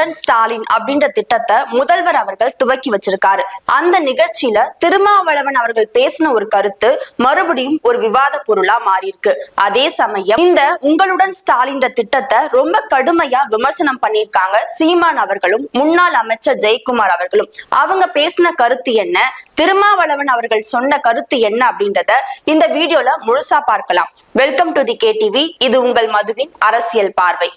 உடன் ஸ்டாலின் அப்படின்ற திட்டத்தை முதல்வர் அவர்கள் துவக்கி வச்சிருக்காரு. அந்த நிகழ்ச்சியில திருமாவளவன் அவர்கள் பேசின ஒரு கருத்து மறுபடியும் ஒரு விவாத பொருளா மாறி இருக்கு அதே சமயம் இந்த உங்களுடன் ஸ்டாலின் திட்டத்தை ரொம்ப கடுமையா விமர்சனம் பண்ணியிருக்காங்க சீமான் அவர்களும் முன்னாள் அமைச்சர் ஜெயக்குமார் அவர்களும். அவங்க பேசின கருத்து என்ன திருமாவளவன் அவர்கள் சொன்ன கருத்து என்ன அப்படின்றத இந்த வீடியோல முழுசா பார்க்கலாம். Welcome to the K TV இது உங்கள் மதுவின் அரசியல் பார்வை.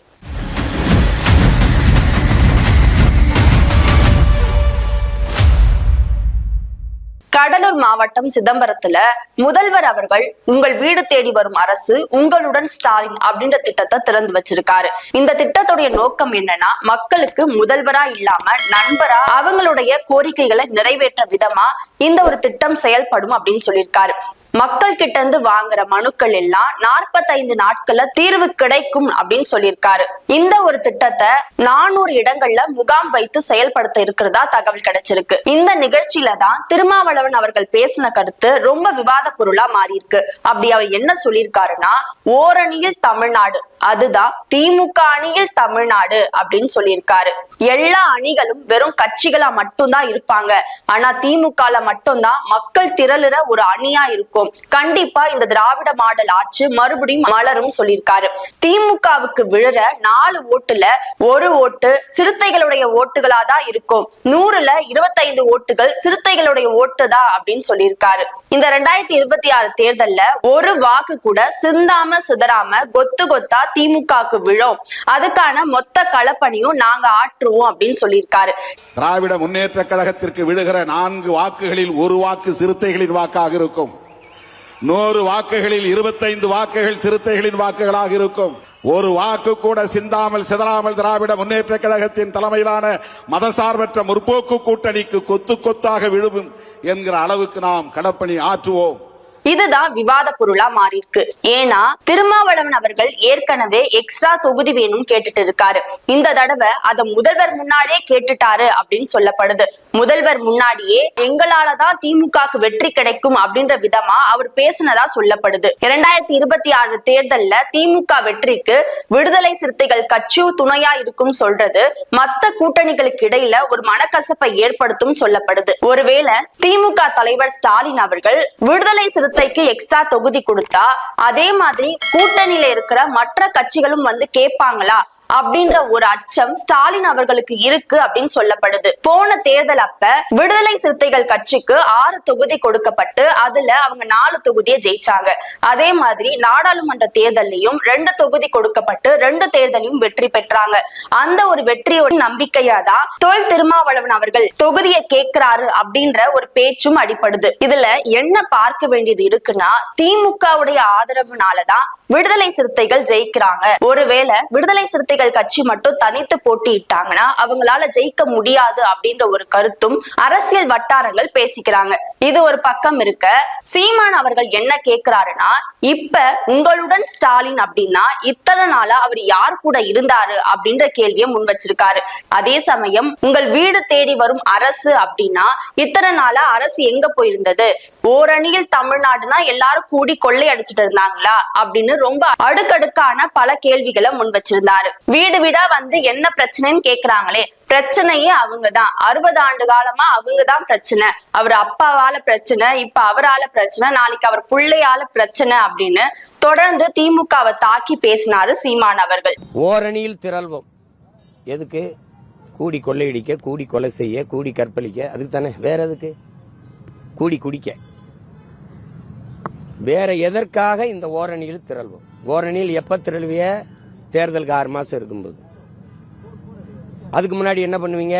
கடலூர் மாவட்டம் சிதம்பரத்துல முதல்வர் அவர்கள் உங்கள் வீடு தேடி வரும் அரசு உங்களுடன் ஸ்டாலின் அப்படின்ற திட்டத்தை திறந்து வச்சிருக்காரு. இந்த திட்டத்துடைய நோக்கம் என்னன்னா மக்களுக்கு முதல்வரா இல்லாம நண்பரா அவங்களுடைய கோரிக்கைகளை நிறைவேற்ற விதமா இந்த ஒரு திட்டம் செயல்படும் அப்படின்னு சொல்லியிருக்காரு. மக்கள் கிட்ட இருந்து வாங்குற மனுக்கள் எல்லாம் நாற்பத்தைந்து நாட்கள்ல தீர்வு கிடைக்கும் அப்படின்னு சொல்லியிருக்காரு. இந்த ஒரு திட்டத்தை நானூறு இடங்கள்ல முகாம் வைத்து செயல்படுத்த இருக்கிறதா தகவல் கிடைச்சிருக்கு. இந்த நிகழ்ச்சியில தான் திருமாவளவன் அவர்கள் பேசின கருத்து ரொம்ப விவாத பொருளா மாறி இருக்கு அப்படி அவர் என்ன சொல்லியிருக்காருன்னா ஓரணியில் தமிழ்நாடு அதுதான் திமுக அணியில் தமிழ்நாடு அப்படின்னு சொல்லியிருக்காரு. எல்லா அணிகளும் வெறும் கட்சிகளா மட்டும்தான் இருப்பாங்க. ஆனா திமுகல மட்டும்தான் மக்கள் திரளுற ஒரு அணியா இருக்கும். இருக்கும் கண்டிப்பா இந்த திராவிட மாடல் ஆட்சி மறுபடியும் மலரும் சொல்லியிருக்காரு. திமுகவுக்கு விழுற நாலு ஓட்டுல ஒரு ஓட்டு சிறுத்தைகளுடைய ஓட்டுகளா தான் இருக்கும். நூறுல இருபத்தைந்து ஓட்டுகள் சிறுத்தைகளுடைய ஓட்டு தான் அப்படின்னு சொல்லியிருக்காரு. இந்த ரெண்டாயிரத்தி இருபத்தி ஆறு தேர்தல்ல ஒரு வாக்கு கூட சிந்தாம சிதறாம கொத்து கொத்தா திமுகவுக்கு விழும். அதுக்கான மொத்த களப்பணியும் நாங்க ஆற்றுவோம் அப்படின்னு சொல்லியிருக்காரு. திராவிட முன்னேற்ற கழகத்திற்கு விழுகிற நான்கு வாக்குகளில் ஒரு வாக்கு சிறுத்தைகளின் வாக்காக இருக்கும். நூறு வாக்குகளில் இருபத்தைந்து வாக்குகள் சிறுத்தைகளின் வாக்குகளாக இருக்கும். ஒரு வாக்கு கூட சிந்தாமல் சிதறாமல் திராவிட முன்னேற்ற கழகத்தின் தலைமையிலான மதசார்பற்ற முற்போக்கு கூட்டணிக்கு கொத்து கொத்தாக விழுவும் என்கிற அளவுக்கு நாம் கடப்பணி ஆற்றுவோம். இதுதான் விவாத பொருளா மாறி இருக்கு ஏன்னா திருமாவளவன் அவர்கள் ஏற்கனவே எக்ஸ்ட்ரா தொகுதி வேணும் கேட்டுட்டு இருக்காரு. இந்த தடவை அத முதல்வர் முன்னாடியே கேட்டுட்டாரு அப்படின்னு சொல்லப்படுது. முதல்வர் முன்னாடியே எங்களாலதான் திமுகக்கு வெற்றி கிடைக்கும் அப்படின்ற விதமா அவர் பேசினதா சொல்லப்படுது. இரண்டாயிரத்தி இருபத்தி ஆறு தேர்தல்ல திமுக வெற்றிக்கு விடுதலை சிறுத்தைகள் கட்சி துணையா இருக்கும் சொல்றது மத்த கூட்டணிகளுக்கு இடையில ஒரு மனக்கசப்பை ஏற்படுத்தும் சொல்லப்படுது. ஒருவேளை திமுக தலைவர் ஸ்டாலின் அவர்கள் விடுதலை சிறுத்தை சிறுத்தைக்கு எக்ஸ்ட்ரா தொகுதி கொடுத்தா அதே மாதிரி கூட்டணியில இருக்கிற மற்ற கட்சிகளும் வந்து கேட்பாங்களா? அப்படின்ற ஒரு அச்சம் ஸ்டாலின் அவர்களுக்கு இருக்கு அப்படின்னு சொல்லப்படுது. போன தேர்தல் அப்ப விடுதலை சிறுத்தைகள் கட்சிக்கு ஆறு தொகுதி கொடுக்கப்பட்டு அதுல அவங்க நாலு தொகுதியை ஜெயிச்சாங்க. அதே மாதிரி நாடாளுமன்ற தேர்தலையும் ரெண்டு தொகுதி கொடுக்கப்பட்டு ரெண்டு தேர்தலையும் வெற்றி பெற்றாங்க. அந்த ஒரு வெற்றியோட நம்பிக்கையா தான் தொல் திருமாவளவன் அவர்கள் தொகுதியை கேட்கிறாரு அப்படின்ற ஒரு பேச்சும் அடிப்படுது இதுல என்ன பார்க்க வேண்டியது இருக்குன்னா திமுகவுடைய ஆதரவுனாலதான் விடுதலை சிறுத்தைகள் ஜெயிக்கிறாங்க. ஒருவேளை விடுதலை சிறுத்தைகள் கட்சி மட்டும் தனித்து போட்டியிட்டாங்கன்னா அவங்களால ஜெயிக்க முடியாது அப்படின்ற ஒரு கருத்தும் அரசியல் வட்டாரங்கள் பேசிக்கிறாங்க. இது ஒரு பக்கம் இருக்க சீமான் அவர்கள் என்ன கேக்குறாருன்னா இப்ப உங்களுடன் ஸ்டாலின் அப்படின்னா இத்தனை நாளா அவர் யார் கூட இருந்தாரு அப்படின்ற கேள்வியை முன் வச்சிருக்காரு. அதே சமயம் உங்கள் வீடு தேடி வரும் அரசு அப்படின்னா இத்தனை நாளா அரசு எங்க போயிருந்தது? ஓரணியில் தமிழ்நாடுனா எல்லாரும் கூடி கொள்ளை அடிச்சிட்டு இருந்தாங்களா? அப்படின்னு ரொம்ப அடுக்கடுக்கான பல கேள்விகளை முன் வச்சிருந்தாரு. வீடு வீடா வந்து என்ன பிரச்சனைன்னு கேக்குறாங்களே பிரச்சனையே அவங்கதான். அறுபது ஆண்டு காலமா அவங்கதான் பிரச்சனை. அவர் அப்பாவால பிரச்சனை இப்ப அவரால பிரச்சனை நாளைக்கு அவர் பிள்ளையால பிரச்சனை அப்படின்னு தொடர்ந்து திமுகவை தாக்கி பேசினாரு சீமான் அவர்கள். ஓரணியில் திரள்வோம். எதுக்கு? கூடி கொள்ளையடிக்க கூடி கொலை செய்ய கூடி கற்பழிக்க. அதுக்கு தானே? வேற எதுக்கு? கூடி குடிக்க. வேற எதற்காக இந்த ஓரணியில் திரள்வோம்? ஓரணியில் எப்ப திரள்விய? தேர்தலுக்கு ஆறு மாசம் இருக்கும்போது. அதுக்கு முன்னாடி என்ன பண்ணுவீங்க?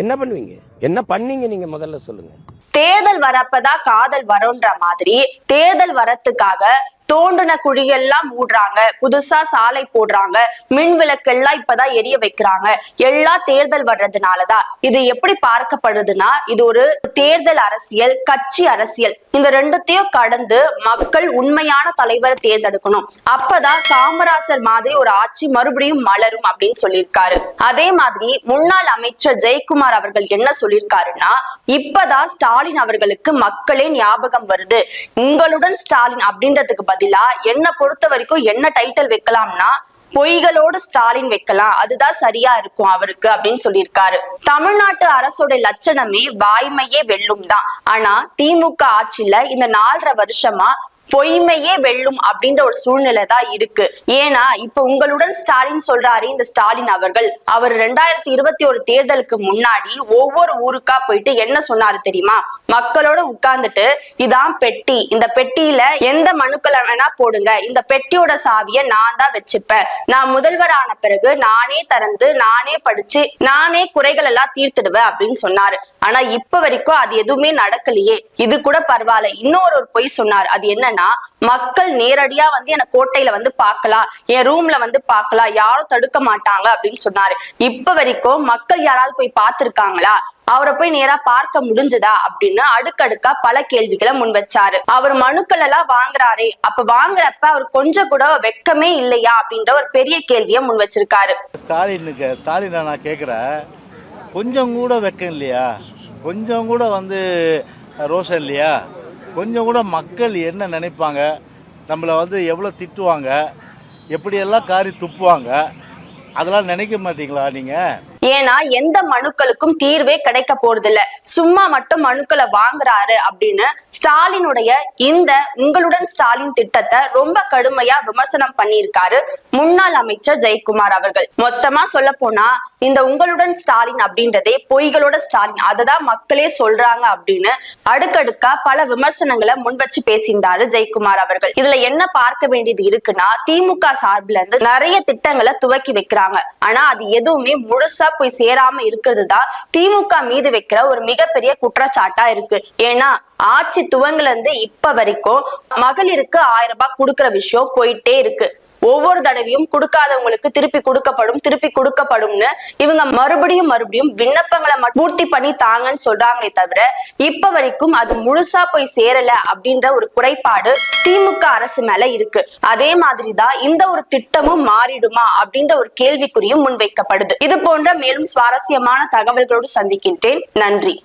என்ன பண்ணுவீங்க? என்ன பண்ணீங்க நீங்க முதல்ல சொல்லுங்க. தேர்தல் வரப்பதான் காதல் வரும்ன்ற மாதிரி தேர்தல் வரத்துக்காக தோண்டின குழியெல்லாம் மூடுறாங்க. புதுசா சாலை போடுறாங்க. மின் விளக்கெல்லாம் இப்பதான் எரிய வைக்கிறாங்க. எல்லா தேர்தல் வர்றதுனாலதான். இது எப்படி பார்க்கப்படுதுன்னா இது ஒரு தேர்தல் அரசியல் கட்சி அரசியல். இந்த ரெண்டுத்தையும் கடந்து மக்கள் உண்மையான தலைவரை தேர்ந்தெடுக்கணும். அப்பதான் காமராசர் மாதிரி ஒரு ஆட்சி மறுபடியும் மலரும் அப்படின்னு சொல்லியிருக்காரு. அதே மாதிரி முன்னாள் அமைச்சர் ஜெயக்குமார் அவர்கள் என்ன சொல்லியிருக்காருன்னா இப்பதான் ஸ்டாலின் அவர்களுக்கு மக்களே ஞாபகம் வருது. உங்களுடன் ஸ்டாலின் அப்படின்றதுக்கு பதில் என்ன பொறுத்த வரைக்கும் என்ன டைட்டில் வைக்கலாம்னா பொய்களோடு ஸ்டாலின் வைக்கலாம். அதுதான் சரியா இருக்கும் அவருக்கு அப்படின்னு சொல்லியிருக்காரு. தமிழ்நாட்டு அரசோட லட்சணமே வாய்மையே வெல்லும் தான். ஆனா திமுக ஆட்சியில இந்த நாலரை வருஷமா பொய்மையே வெல்லும் அப்படின்ற ஒரு சூழ்நிலை தான் இருக்கு. ஏன்னா இப்ப உங்களுடன் ஸ்டாலின் சொல்றாரு இந்த ஸ்டாலின் அவர்கள் அவர் ரெண்டாயிரத்தி இருபத்தி ஒரு தேர்தலுக்கு முன்னாடி ஒவ்வொரு ஊருக்கா போயிட்டு என்ன சொன்னாரு தெரியுமா? மக்களோட உட்கார்ந்துட்டு இதான் பெட்டி இந்த பெட்டியில எந்த மனுக்களை வேணா போடுங்க இந்த பெட்டியோட சாவிய நான் தான் வச்சுப்பேன். நான் முதல்வர் ஆன பிறகு நானே திறந்து நானே படிச்சு நானே குறைகள் எல்லாம் தீர்த்துடுவேன் அப்படின்னு சொன்னாரு. ஆனா இப்ப வரைக்கும் அது எதுவுமே நடக்கலையே. இது கூட பரவாயில்ல. இன்னொரு ஒரு பொய் சொன்னார். அது என்னன்னா மக்கள் நேரடியா வந்து என்ன கோட்டையில வந்து பாக்கலாம் என் ரூம்ல வந்து பாக்கலாம் யாரும் தடுக்க மாட்டாங்க அப்படின்னு சொன்னாரு. இப்ப வரைக்கும் மக்கள் யாராவது போய் பார்த்திருக்காங்களா? அவரை போய் நேரா பார்க்க முடிஞ்சதா அப்படின்னு அடுக்கடுக்கா பல கேள்விகளை முன் வச்சாரு. அவர் மனுக்கள் எல்லாம் வாங்குறாரே. அப்ப வாங்குறப்ப அவர் கொஞ்சம் கூட வெக்கமே இல்லையா அப்படின்ற ஒரு பெரிய கேள்வியை முன் வச்சிருக்காரு. ஸ்டாலினுக்கு ஸ்டாலின் நான் கேக்குறேன். கொஞ்சம் கூட வெக்கம் இல்லையா? கொஞ்சம் கூட வந்து ரோஷம் இல்லையா? கொஞ்சம் கூட மக்கள் என்ன நினைப்பாங்க? நம்மளை வந்து எவ்வளோ திட்டுவாங்க? எப்படியெல்லாம் காரி துப்புவாங்க? அதெல்லாம் நினைக்க மாட்டீங்களா நீங்கள் ஏன்னா எந்த மனுக்களுக்கும் தீர்வே கிடைக்க போறது சும்மா மட்டும் மனுக்களை வாங்குறாரு அப்படின்னு ஸ்டாலினுடைய இந்த உங்களுடன் ஸ்டாலின் திட்டத்தை ரொம்ப கடுமையா விமர்சனம் பண்ணியிருக்காரு முன்னாள் அமைச்சர் ஜெயக்குமார் அவர்கள். மொத்தமா சொல்ல போனா இந்த உங்களுடன் ஸ்டாலின் அப்படின்றதே பொய்களோட ஸ்டாலின். அததான் மக்களே சொல்றாங்க அப்படின்னு அடுக்கடுக்கா பல விமர்சனங்களை முன் வச்சு பேசியிருந்தாரு ஜெயக்குமார் அவர்கள். இதுல என்ன பார்க்க வேண்டியது இருக்குன்னா திமுக சார்பில் இருந்து நிறைய திட்டங்களை துவக்கி வைக்கிறாங்க. ஆனா அது எதுவுமே முழுசா போய் சேராம இருக்கிறது தான் திமுக மீது வைக்கிற ஒரு மிகப்பெரிய குற்றச்சாட்டா இருக்கு. ஏன்னா ஆட்சி துவங்கல இருந்து இப்ப வரைக்கும் மகளிருக்கு ஆயிரம் ரூபாய் கொடுக்கற விஷயம் போயிட்டே இருக்கு. ஒவ்வொரு தடவையும் கொடுக்காதவங்களுக்கு திருப்பி கொடுக்கப்படும் திருப்பி கொடுக்கப்படும்னு இவங்க மறுபடியும் மறுபடியும் விண்ணப்பங்களை பூர்த்தி பண்ணி தாங்கன்னு சொல்றாங்களே தவிர இப்ப வரைக்கும் அது முழுசா போய் சேரல அப்படின்ற ஒரு குறைபாடு திமுக அரசு மேல இருக்கு. அதே மாதிரிதான் இந்த ஒரு திட்டமும் மாறிடுமா அப்படின்ற ஒரு கேள்விக்குறியும் முன்வைக்கப்படுது. இது போன்ற மேலும் சுவாரஸ்யமான தகவல்களோடு சந்திக்கின்றேன். நன்றி.